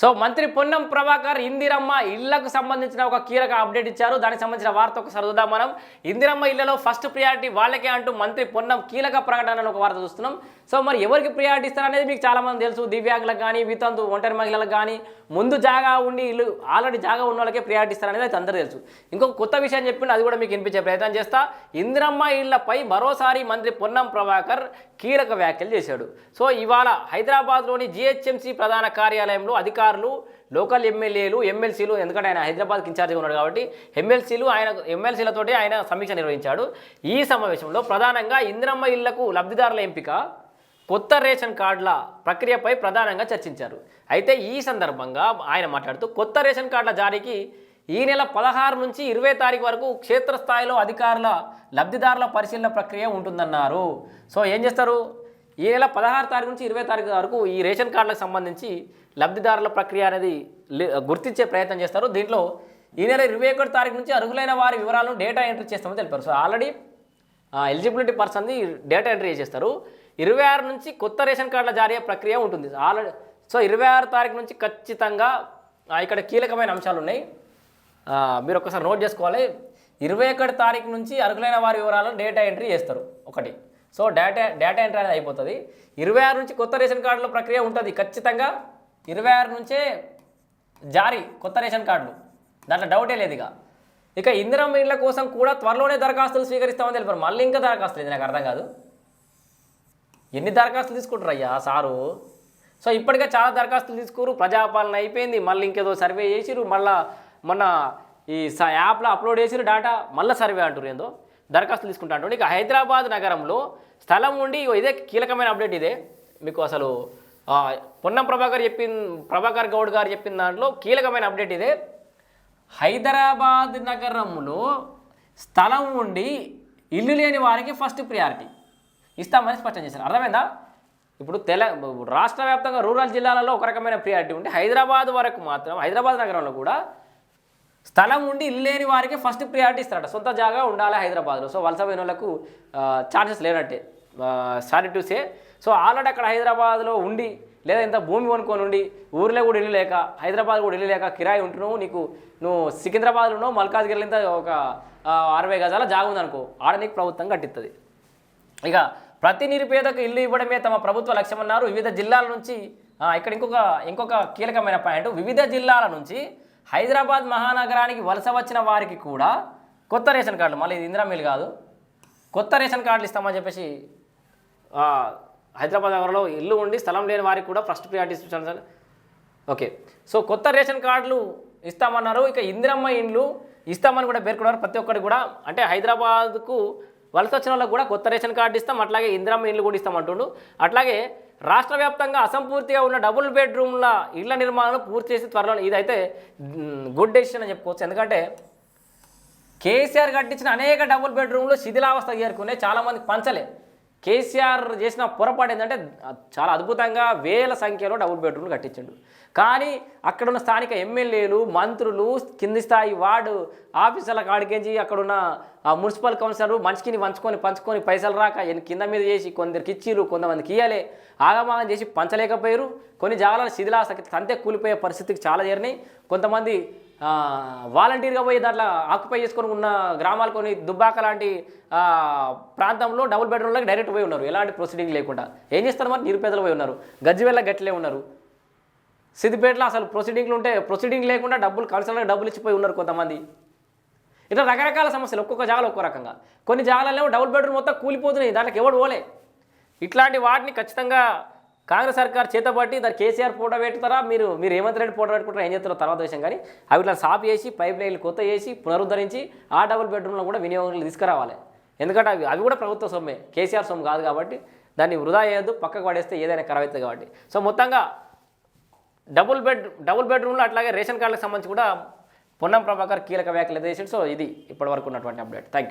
So మంత్రి పొన్నం ప్రభాకర్ ఇందిరమ్మ ఇళ్ళకు సంబంధించిన ఒక కీలక అప్డేట్ ఇచ్చారు. దానికి సంబంధించిన వార్త ఒకసారి చూద్దాం మనం. ఇందిరమ్మ ఇళ్ళలో ఫస్ట్ ప్రియారిటీ వాళ్ళకే అంటూ మంత్రి పొన్నం కీలక ప్రకటన ఒక వార్త చూస్తున్నాం. సో మరి ఎవరికి ప్రియారిటీ ఇస్తారు అనేది మీకు చాలామంది తెలుసు. దివ్యాంగులకు కానీ వితంతు ఒంటరి మహిళలకు కానీ ముందు జాగా ఉండి ఇల్లు ఆల్రెడీ జాగా ఉన్న వాళ్ళకే ప్రియారిటీ ఇస్తారు అనేది అయితే అందరూ తెలుసు. ఇంకొక కొత్త విషయం చెప్పిండు అది కూడా మీకు వినిపించే ప్రయత్నం చేస్తా. ఇందిరమ్మ ఇళ్ళపై మరోసారి మంత్రి పొన్నం ప్రభాకర్ కీలక వ్యాఖ్యలు చేశాడు. సో ఇవాళ హైదరాబాద్లోని జిహెచ్ఎంసీ ప్రధాన కార్యాలయంలో అధికారులు లోకల్ ఎమ్మెల్యేలు ఎమ్మెల్సీలు ఎందుకంటే ఆయన హైదరాబాద్కి ఇన్ఛార్జ్గా ఉన్నాడు కాబట్టి ఎమ్మెల్సీలు ఆయన ఎమ్మెల్సీలతోటి ఆయన సమీక్ష నిర్వహించాడు. ఈ సమావేశంలో ప్రధానంగా ఇందిరమ్మ ఇళ్ళకు లబ్ధిదారుల ఎంపిక కొత్త రేషన్ కార్డుల ప్రక్రియపై ప్రధానంగా చర్చించారు. అయితే ఈ సందర్భంగా ఆయన మాట్లాడుతూ కొత్త రేషన్ కార్డుల జారీకి ఈ నెల పదహారు నుంచి ఇరవై తారీఖు వరకు క్షేత్రస్థాయిలో అధికారుల లబ్ధిదారుల పరిశీలన ప్రక్రియ ఉంటుందన్నారు. సో ఏం చేస్తారు? ఈ నెల పదహారు తారీఖు నుంచి ఇరవై తారీఖు వరకు ఈ రేషన్ కార్డులకు సంబంధించి లబ్ధిదారుల ప్రక్రియ అనేది లే- గుర్తించే ప్రయత్నం చేస్తారు. దీంట్లో ఈ నెల ఇరవై ఒకటి తారీఖు నుంచి అర్హులైన వారి వివరాలను డేటా ఎంట్రీ చేస్తామని తెలిపారు. సో ఆల్రెడీ ఎలిజిబిలిటీ పర్సన్ది డేటా ఎంట్రీ చేస్తారు. ఇరవై ఆరు నుంచి కొత్త రేషన్ కార్డుల జారీ ప్రక్రియ ఉంటుంది. ఆల్రెడీ సో ఇరవై ఆరు తారీఖు నుంచి ఖచ్చితంగా ఇక్కడ కీలకమైన అంశాలు ఉన్నాయి. మీరు ఒకసారి నోట్ చేసుకోవాలి. ఇరవై ఒకటి తారీఖు నుంచి అర్హులైన వారి వివరాలు డేటా ఎంట్రీ చేస్తారు ఒకటి. సో డేటా డేటా ఎంట్రీ అనేది అయిపోతుంది. ఇరవై ఆరు నుంచి కొత్త రేషన్ కార్డుల ప్రక్రియ ఉంటుంది ఖచ్చితంగా. ఇరవై ఆరు నుంచే జారీ కొత్త రేషన్ కార్డులు. దాంట్లో డౌటే లేదు ఇక. ఇక ఇందిరమ్మ ఇళ్ళ కోసం కూడా త్వరలోనే దరఖాస్తులు స్వీకరిస్తామని తెలిపారు. మళ్ళీ ఇంకా దరఖాస్తులు ఇది నాకు అర్థం కాదు. ఎన్ని దరఖాస్తులు తీసుకుంటారు అయ్యా సారు? సో ఇప్పటికే చాలా దరఖాస్తులు తీసుకురు ప్రజాపాలన అయిపోయింది మళ్ళీ ఇంకేదో సర్వే చేసిరు మళ్ళా మొన్న ఈ స- యాప్లో అప్లోడ్ చేసిరు డేటా మళ్ళీ సర్వే అంటారు ఏందో దరఖాస్తులు తీసుకుంటా అంటారు ఇక హైదరాబాద్ నగరంలో స్థలం ఉండి ఇదే కీలకమైన అప్డేట్ ఇదే. మీకు అసలు పొన్నం ప్రభాకర్ చెప్పిన ప్రభాకర్ గౌడ్ గారు చెప్పిన దాంట్లో కీలకమైన అప్డేట్ ఇదే. హైదరాబాద్ నగరంలో స్థలం ఉండి ఇల్లు లేని వారికి ఫస్ట్ ప్రియారిటీ. ఇస్తామని స్పష్టం చేశారు. అర్థమైందా? ఇప్పుడు తెల రాష్ట్ర వ్యాప్తంగా రూరల్ జిల్లాలలో ఒక రకమైన ప్రియారిటీ ఉంటే హైదరాబాద్ వరకు మాత్రం హైదరాబాద్ నగరంలో కూడా స్థలం ఉండి ఇల్లు లేని వారికి ఫస్ట్ ప్రియారిటీ ఇస్తారట. సొంత జాగా ఉండాలి హైదరాబాద్లో. సో వలస పోయిన వాళ్ళకు ఛాన్సెస్ లేనట్టే. Sorry to say so already అక్కడ హైదరాబాద్లో ఉండి లేదా ఇంత భూమి కొనుక్కొని ఉండి ఊర్లో కూడా ఇల్లు లేక హైదరాబాద్ కూడా ఇల్లు లేక కిరాయి ఉంటున్నావు నీకు నువ్వు సికింద్రాబాద్లో మల్కాజ్గిరిలో ఇంత ఒక అరవై గజాల జాగా ఉందనుకో ఆడ నీకు ప్రభుత్వం కట్టిస్తుంది ఇక ప్రతి నిరుపేదకు ఇల్లు ఇవ్వడమే తమ ప్రభుత్వ లక్ష్యమన్నారు. వివిధ జిల్లాల నుంచి ఇక్కడ ఇంకొక ఇంకొక కీలకమైన పాయింట్. వివిధ జిల్లాల నుంచి హైదరాబాద్ మహానగరానికి వలస వచ్చిన వారికి కూడా కొత్త రేషన్ కార్డులు. మళ్ళీ ఇది ఇందిరామిల్ కాదు. కొత్త రేషన్ కార్డులు ఇస్తామని చెప్పేసి హైదరాబాద్ నగరంలో ఇల్లు ఉండి స్థలం లేని వారికి కూడా ఫస్ట్ ప్రియారిటీ ఇస్తాను సార్. ఓకే. సో కొత్త రేషన్ కార్డులు ఇస్తామన్నారు. ఇక ఇందిరమ్మ ఇండ్లు ఇస్తామని కూడా పేర్కొన్నారు. ప్రతి ఒక్కరికి కూడా అంటే హైదరాబాద్కు వలస వచ్చిన వాళ్ళకి కూడా కొత్త రేషన్ కార్డు ఇస్తాం అట్లాగే ఇందిరమ్మ ఇండ్లు కూడా ఇస్తామంటుండు అట్లాగే రాష్ట్ర వ్యాప్తంగా అసంపూర్తిగా ఉన్న డబుల్ బెడ్రూమ్ల ఇళ్ళ నిర్మాణాలు పూర్తి చేసి త్వరలో ఇదైతే గుడ్ డెసిషన్ అని చెప్పుకోవచ్చు. ఎందుకంటే కేసీఆర్ కట్టించిన అనేక డబుల్ బెడ్రూమ్లు శిథిలావస్థ చేరుకునే చాలామంది పంచలే. కేసీఆర్ చేసిన పొరపాటు ఏంటంటే చాలా అద్భుతంగా వేల సంఖ్యలో డబుల్ బెడ్రూమ్లు కట్టించండు. కానీ అక్కడ ఉన్న స్థానిక ఎమ్మెల్యేలు మంత్రులు కింది స్థాయి వార్డు ఆఫీసర్ల కాడికించి అక్కడున్న మున్సిపల్ కౌన్సిలర్ మనిషికిని పంచుకొని పంచుకొని పైసలు రాక కింద మీద చేసి కొందరికి ఇచ్చిరు కొంతమందికి ఇయ్యాలి. ఆగమాగం చేసి పంచలేకపోయారు కొన్ని జాగాలను శిథిలావస్థకి తంతే కూలిపోయే పరిస్థితికి చాలా చేరినాయి. కొంతమంది వాలంటీర్గా పోయి దాంట్లో ఆక్యుపై చేసుకొని ఉన్న గ్రామాలు కొన్ని దుబ్బాక లాంటి ప్రాంతంలో డబుల్ బెడ్రూమ్లోకి డైరెక్ట్ పోయి ఉన్నారు. ఎలాంటి ప్రొసీడింగ్ లేకుండా. ఏం చేస్తారు మరి? నిరుపేదలు పోయి ఉన్నారు. గజ్జివెల్ల గట్లే ఉన్నారు. సిద్దిపేటలో అసలు ప్రొసీడింగ్లు ఉంటే ప్రొసీడింగ్ లేకుండా డబ్బులు కౌన్సిలర్కి డబ్బులు ఇచ్చిపోయి ఉన్నారు కొంతమంది. ఇట్లా రకరకాల సమస్యలు. ఒక్కొక్క జాగాలో ఒక్కో రకంగా. కొన్ని జాగాలలో డబుల్ బెడ్రూమ్ మొత్తం కూలిపోతున్నాయి. దానికి ఎవడు పోలే. ఇట్లాంటి వాటిని ఖచ్చితంగా కాంగ్రెస్ సర్కార్ చేతబట్టి దాని కేసీఆర్ ఫోటో పెడతారా మీరు మీరు రేవంత్ రెడ్డి ఫోటో పెట్టుకుంటారా? ఏం చేస్తారో తర్వాత విషయం. కానీ అవి ఇట్లా సాప్ చేసి పైప్ లైన్లు కొత్త చేసి పునరుద్ధరించి ఆ డబుల్ బెడ్రూమ్లో కూడా వినియోగంలో తీసుకురావాలి. ఎందుకంటే అవి అవి కూడా ప్రభుత్వ సొమ్మే. కేసీఆర్ సొమ్ము కాదు కాబట్టి దాన్ని వృధా చేయొద్దు పక్కకు పడేస్తే ఏదైనా ఖరాబ్ అవుతుంది కాబట్టి. సో మొత్తంగా డబుల్ బెడ్ డబుల్ బెడ్రూమ్లో అట్లాగే రేషన్ కార్డులకు సంబంధించి కూడా పొన్నం ప్రభాకర్ కీలక వ్యాఖ్యలు చేసిండు సో ఇది ఇప్పటివరకు ఉన్నటువంటి అప్డేట్. Thank you